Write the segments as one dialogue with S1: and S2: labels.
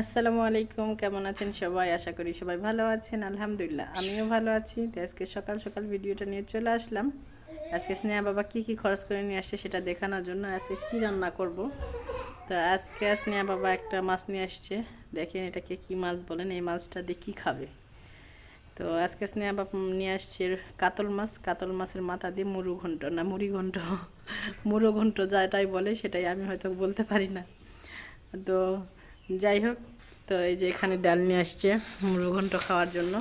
S1: আসসালামু আলাইকুম, কেমন আছেন সবাই? আশা করি সবাই ভালো আছেন, আলহামদুলিল্লাহ। আমিও ভালো আছি। তো আজকে সকাল সকাল ভিডিওটা নিয়ে চলে আসলাম। আজকে স্নেহা বাবা কি কি খরচ করে নিয়ে আসছে সেটা দেখানোর জন্য আজকে কি রান্না করব। তো আজকে স্নেহা বাবা একটা মাছ নিয়ে আসছে। দেখেন এটাকে কি মাছ বলেন, এই মাছটা দিয়ে কী খাবে। তো আজকে স্নেহা বাবা নিয়ে আসছে কাতল মাছ। কাতল মাছের মাথা দিয়ে মুরু ঘন্ট, না মুড়ি ঘন্ট, মুড়ো ঘন্ট যেটাই বলে সেটাই আমি হয়তো বলতে পারি না। তো যাই হোক তো এই যে এখানে ডাল নিয়ে আসছে মুড়ো ঘন্ট খাওয়ার জন্য।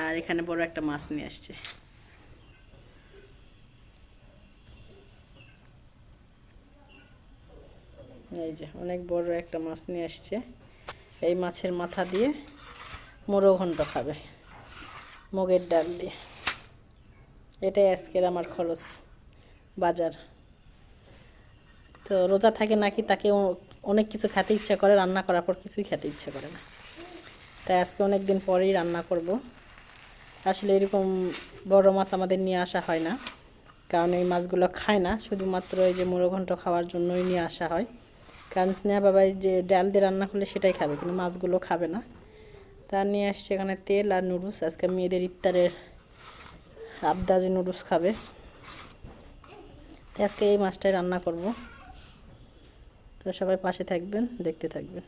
S1: আর এখানে বড় একটা মাছ নিয়ে আসছে। এই যে অনেক বড় একটা মাছ নিয়ে আসছে। এই মাছের মাথা দিয়ে মুড়ো ঘন্ট খাবে, মুগের ডাল দিয়ে। এটাই আজকের আমার খরচ বাজার। তো রোজা থাকে নাকি তাকে অনেক কিছু খেতে ইচ্ছা করে, রান্না করার পর কিছুই খেতে ইচ্ছা করে না। তাই আজকে অনেক দিন পরেই রান্না করব। আসলে এরকম বড় মাছ আমাদের নিয়ে আসা হয় না, কারণ এই মাছগুলো খায় না। শুধুমাত্র এই যে মুড়ো ঘন্ট খাওয়ার জন্যই নিয়ে আসা হয়। কারণ স্নেহা বাবাই যে ডাল দিয়ে রান্না করলে সেটাই খাবে, কিন্তু মাছগুলো খাবে না। তা নিয়ে আসছে এখানে তেল আর নুডলস। আজকে মেয়েদের ইফতারের আবদাজি নুডলস খাবে। তাই আজকে এই মাছটাই রান্না করব। তো সবাই পাশে থাকবেন, দেখতে থাকবেন।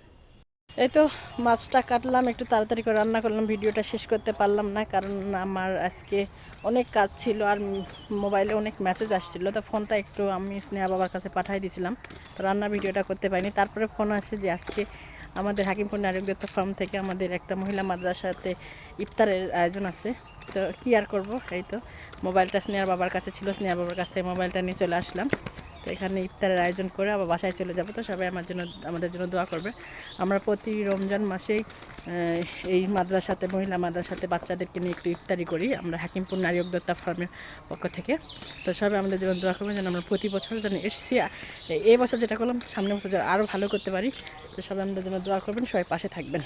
S1: এই তো মাছটা কাটলাম, একটু তাড়াতাড়ি করে রান্না করলাম, ভিডিওটা শেষ করতে পারলাম না, কারণ আমার আজকে অনেক কাজ ছিল আর মোবাইলে অনেক মেসেজ আসছিল, তো ফোনটা একটু আমি স্নেহা বাবার কাছে পাঠিয়ে দিয়েছিলাম তো রান্না ভিডিওটা করতে পারিনি। তারপরে ফোন আসে যে আজকে আমাদের হাকিমপুর নারক দত্ত ফার্ম থেকে আমাদের একটা মহিলা মাদ্রাসাতে ইফতারের আয়োজন আছে, তো কী আর করব? এই তো মোবাইলটা স্নেহার বাবার কাছে ছিল স্নেহার বাবার কাছ থেকে মোবাইলটা নিয়ে চলে আসলাম। তো এখানে ইফতারের আয়োজন করে আবার বাসায় চলে যাব। তো সবাই আমার জন্য, আমাদের জন্য দোয়া করবে। আমরা প্রতি রমজান মাসেই এই মাদ্রাসাতে, মহিলা মাদ্রাসাতে বাচ্চাদেরকে নিয়ে একটু ইফতারি করি। আমরা হাকিমপুর নারী উদ্যোক্তা ফার্মের পক্ষ থেকে। তো সবাই আমাদের জন্য দোয়া করবেন যেন আমরা প্রতি বছর যেন এসছি এই বছর যেটা করলাম, সামনের বছর যেন আরও ভালো করতে পারি। তো সবাই আমাদের জন্য দোয়া করবেন, সবাই পাশে থাকবেন।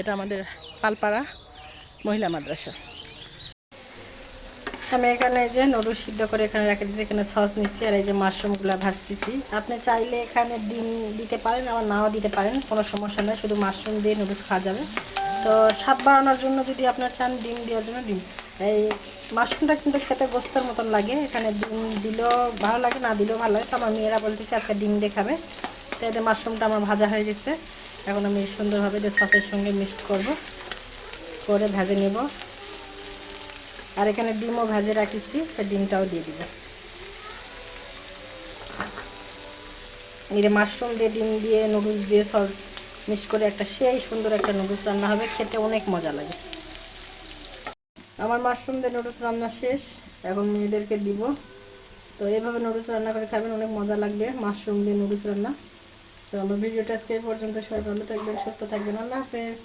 S1: এটা আমাদের পালপাড়া মহিলা মাদ্রাসা। আমি এখানে যে নুডলস সিদ্ধ করে এখানে রেখে দিচ্ছি এখানে সস নিচ্ছি আর এই যে মাশরুমগুলো ভাজতেছি। আপনি চাইলে এখানে ডিম দিতে পারেন, আবার নাও দিতে পারেন, কোনো সমস্যা নেই। শুধু মাশরুম দিয়ে নুডলস খাওয়া যাবে। তো স্বাদ বাড়ানোর জন্য যদি আপনার চান ডিম দেওয়ার জন্য ডিম। এই মাশরুমটা কিন্তু খেতে গোস্তের মতন লাগে। এখানে ডিম দিলেও ভালো লাগে, না দিলেও ভালো লাগে। তো আমার মেয়েরা বলতেছে, আজকে ডিম দিয়ে খাবে। তো এতে মাশরুমটা আমার ভাজা হয়ে গেছে। এখন আমি সুন্দরভাবে যে সসের সঙ্গে মিক্সড করব। করে ভেজে নেব। আর এখানে ডিমও ভেজে রাখিছি, সে ডিমটাও দিয়ে দিব। যে মাশরুম দিয়ে ডিম দিয়ে নুডলস দিয়ে সস মিক্স করে একটা সেই সুন্দর একটা নুডলস রান্না হবে, খেতে অনেক মজা লাগে। আমার মাশরুম দিয়ে নুডলস রান্না শেষ, এখন মেয়েদেরকে দিব। তো এইভাবে নুডলস রান্না করে খাবেন, অনেক মজা লাগবে মাশরুম দিয়ে নুডলস রান্না। তো আমার ভিডিওটা আজকে পর্যন্ত, সবাই ভালো থাকবেন, সুস্থ থাকবেন, আল্লাহ হাফেজ।